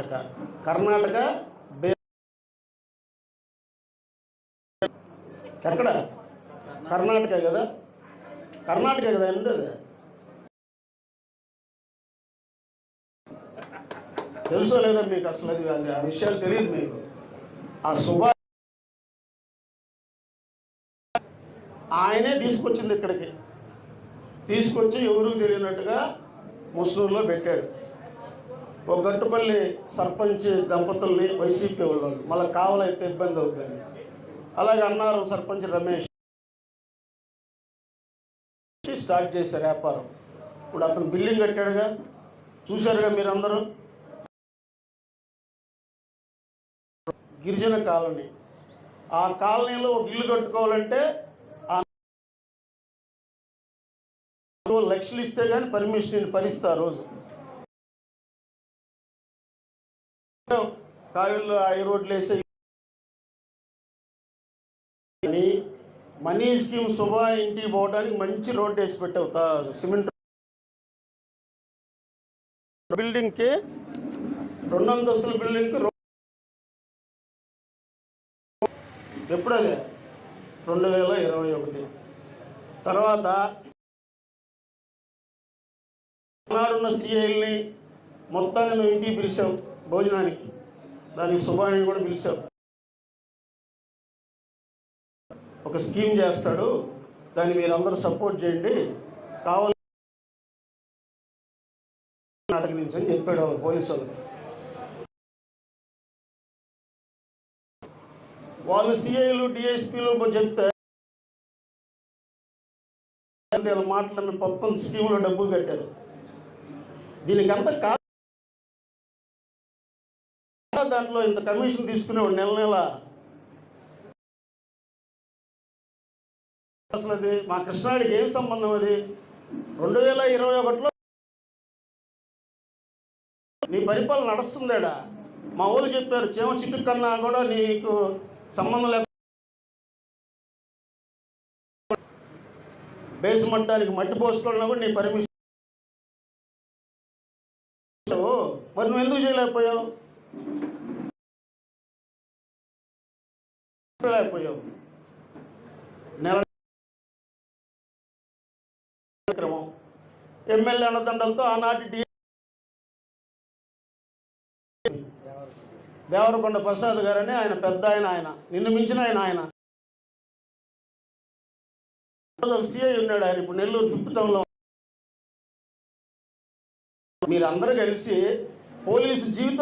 కర్ణాటక. కర్ణాటక బే ఎక్కడ? కర్ణాటక కదా? కర్ణాటక కదా అండి అది తెలుసో లేదా మీకు అసలు అది ఆ విషయాలు తెలియదు మీకు. ఆ సుభా ఆయనే తీసుకొచ్చింది ఇక్కడికి. తీసుకొచ్చి ఎవరు తెలియనట్టుగా ముస్లింలో పెట్టాడు. ఒక గట్టుపల్లి సర్పంచ్ దంపతుల్ని వైసీపీ వాళ్ళు మళ్ళీ కావాలైతే ఇబ్బంది అవుతుంది. అలాగే అన్నారు సర్పంచ్ రమేష్. స్టార్ట్ చేశారు వ్యాపారం. ఇప్పుడు అతను బిల్డింగ్ కట్టాడుగా. చూశారుగా మీరందరూ? గిరిజన కాలనీ. ఆ కాలనీలో ఒక ఇల్లు కట్టుకోవాలంటే లక్షలు ఇస్తే కానీ పర్మిషన్ పరిస్తారు ఆ రోజు. కాయలు ఐ రోడ్లు వేసే కానీ మనీ స్కీమ్ శుభ ఇంటికి పోవడానికి మంచి రోడ్డు వేసి పెట్టావు. సిమెంట్ బిల్డింగ్కి రెండు అంతస్తుల బిల్డింగ్కి రో- రెండు వేల ఇరవై ఒకటి. తర్వాత నాడున్న సిఐల్ని మొత్తాన్ని మేము ఇంటికి పిలిచాం భోజనానికి. దానికి శుభాన్ని కూడా పిలిచావు ఒక స్కీమ్ చేస్తాడు. దాన్ని మీరు అందరూ సపోర్ట్ చేయండి. కావాలి నాటక నుంచి అని చెప్పాడు వాళ్ళు పోలీసు వాళ్ళు వాళ్ళు సిఐలు డిఎస్పీలు చెప్తే వీళ్ళ మాటలు మొత్తం స్కీమ్లో డబ్బులు కట్టారు. దీనికి కా దాంట్లో ఇంత కమిషన్ తీసుకునేవాడు నెల నెల. అసలు అది మా కృష్ణాడికి ఏం సంబంధం అది? రెండు వేల ఇరవై ఒకటిలో నీ పరిపాలన నడుస్తుందేడా? మా ఊళ్ళు చెప్పారు చేమ చిట్టు కన్నా కూడా నీకు సంబంధం లేక బేస్మట్టానికి మట్టి పోసుకోవాలన్నా కూడా నీ పర్మిషన్ మరి నువ్వు ఎందుకు చేయలేకపోయావు? లేకపోయావు నెల కార్యక్రమం ఎమ్మెల్యే అన్నదండలతో ఆనాటి డి దేవరకొండ ప్రసాద్ గారని ఆయన పెద్ద ఆయన ఆయన. నిన్ను మించిన ఆయన ఆయన. సిఐ ఉన్నాడు ఆయన ఇప్పుడు నెల్లూరు ఫిఫ్త్ టౌన్లో. మీరందరూ కలిసి పోలీసు జీవితం